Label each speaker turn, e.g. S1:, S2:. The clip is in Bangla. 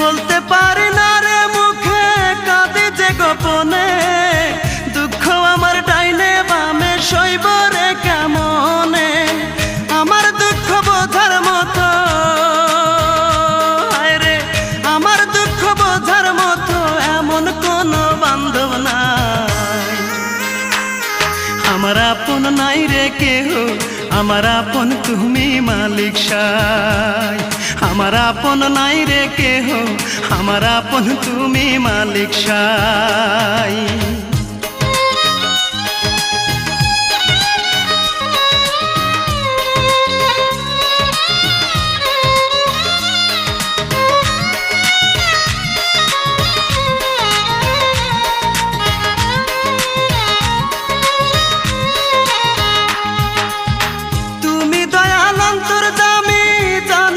S1: বলতে পারি না রে মুখে, কাঁদে যে গোপনে। দুঃখ আমার ডাইনে বামে সইব রে কেমনে? আমার দুঃখ বোঝার মতো রে, আমার দুঃখ বোঝার মতো এমন কোনো বান্ধব নাই। আমার আপন নাই রে কেহ, আমার আপন তুমি মালিক সাই। আমার আপন নাই রে কেহ। আমার আপন তুমি মালিক সাই।